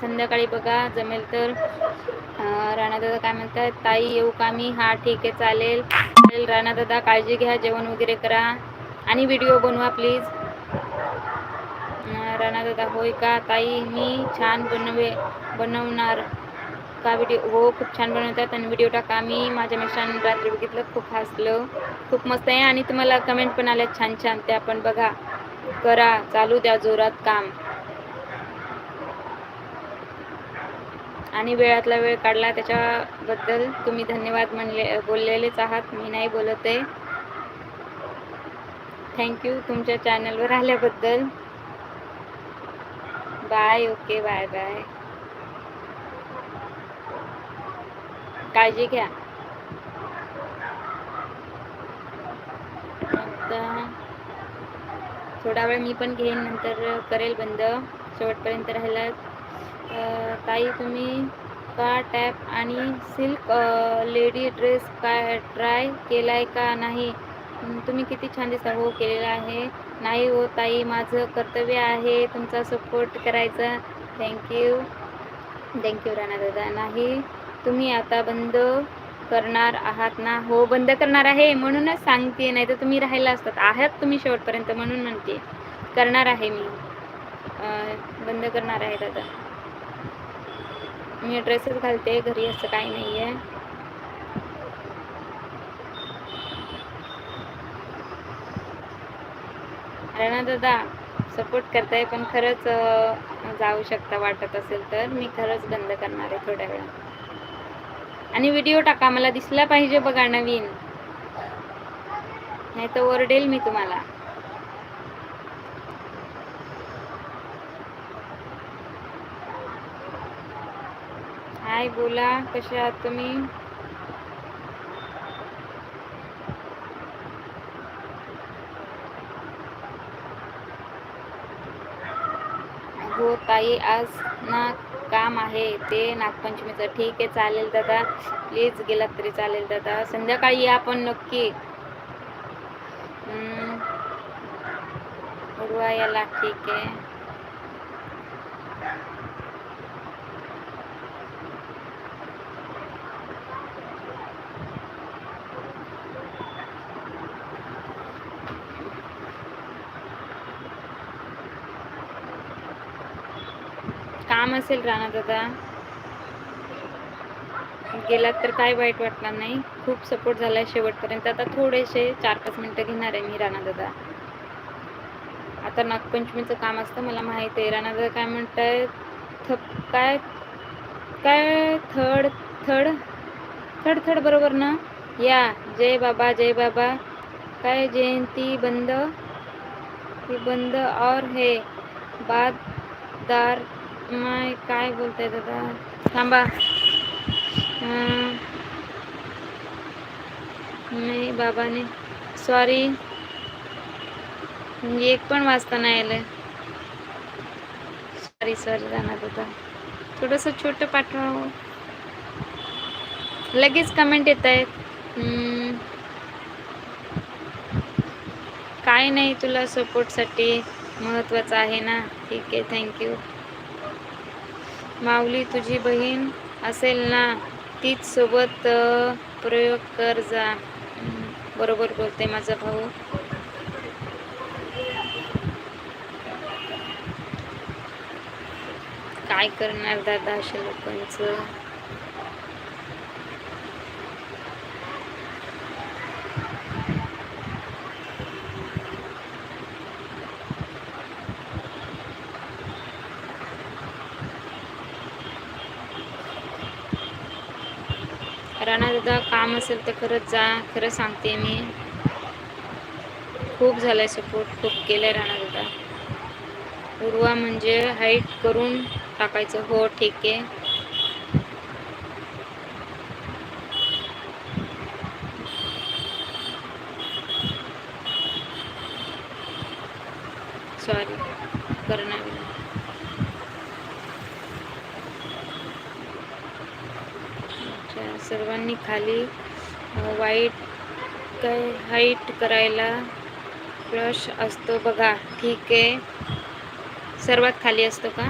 संध्याकाळी बघा जमेल तर. राणा राणादादा काय म्हणतात ताई येऊ का मी? हा ठीक आहे चालेल. चालेल राणादादा काळजी घ्या जेवण वगैरे करा. आणि व्हिडिओ बनवा प्लीज. राणादादा होय का? ताई मी छान बनवे बनवणार का व्हिडिओ? हो खूप छान बनवतात आणि व्हिडिओ टाका. मी माझ्या मिस्टरांनी रात्री बघितलं खूप हसलं. खूप मस्त आहे आणि तुम्हाला कमेंट पण आल्या छान छान. त्या पण बघा. करा चालू द्या जोरात काम. आणि वेळातला वेळ काढला त्याच्याबद्दल तुम्ही धन्यवाद म्हणले बोललेलेच आहात. मी नाही बोलत आहे. थँक्यू तुमच्या चॅनलवर आल्याबद्दल. बाय ओके बाय बाय काळजी घ्या. थोडा वेळ मी पण घेईन नंतर करेल बंद. शेवटपर्यंत राहिला ताई तुम्ही का टॅप आणि सिल्क लेडी ड्रेस काय ट्राय केलाय का नाही? तुम्ही किती छान दिसा हो केलेला आहे. नाही हो ताई माझं कर्तव्य आहे तुमचा सपोर्ट करायचा. थँक्यू थँक्यू राणा दादा. नाही तुम्ही आता बंद करणार आहात ना? हो बंद करणार आहे. म्हणूनच सांगते नाही तर तुम्ही राहायला असतात. आहात तुम्ही शेवटपर्यंत म्हणून म्हणते. करणार आहे मी. बंद करणार आहे दादा. मी ड्रेसच घालते घरी असं काही नाही आहे राणा दादा सपोर्ट करताय पण खरंच जाऊ शकता वाटत असेल तर. मी खरंच बंद करणार आहे थोड्या वेळा आणि व्हिडिओ टाका मला दिसला पाहिजे बघा नवीन. नाही तर ओरडेल मी तुम्हाला. हाय बोला कसे आहात तुम्ही? हो ताई आज ना काम आहे ते नागपंचमीचं. ठीक आहे चालेल दादा. प्लीज गेलात तरी चालेल दादा. संध्याकाळी या पण नक्की. हम्म. याला ठीक आहे. काम असेल राणा दादा. गेलात तर काय वाईट वाटणार नाही. खूप सपोर्ट झालाय शेवटपर्यंत. आता थोडेसे चार पाच मिनिटं घेणार आहे मी राणा दादा. आता नागपंचमीचं काम असतं मला माहिती आहे. राणा दादा काय म्हणताय? थप काय काय थड थड थड थड बरोबर ना? या जय बाबा जय बाबा. काय जयंती बंद? ती बंद और हे. बाददार नाही काय बोलताय दादा? थांबा. नाही बाबाने. सॉरी एक पण वाचता नाही आलं सॉरी सॉरी जाणार दादा. थोडंसं छोटं पाठवा. लगेच कमेंट येत आहेत. काय नाही तुला सपोर्टसाठी महत्त्वाचं आहे ना? ठीक आहे थँक्यू माऊली तुझी बहीण असेल ना तीच सोबत प्रयोग कर जा. बरोबर बोलते माझा भाऊ. काय करणार दादा अशा लोकांचं? राणा दादा काम असेल तर खरंच जा खरं सांगते मी. खूप झालाय सपोर्ट खूप केलाय राणा दादा. उर्वा म्हणजे हाईट करून टाकायचं. हो ठीक आहे. सॉरी करणार सर्वांनी खाली वाईट काय हाईट करायला ब्रश असतो बघा. ठीक आहे. सर्वात खाली असतो का?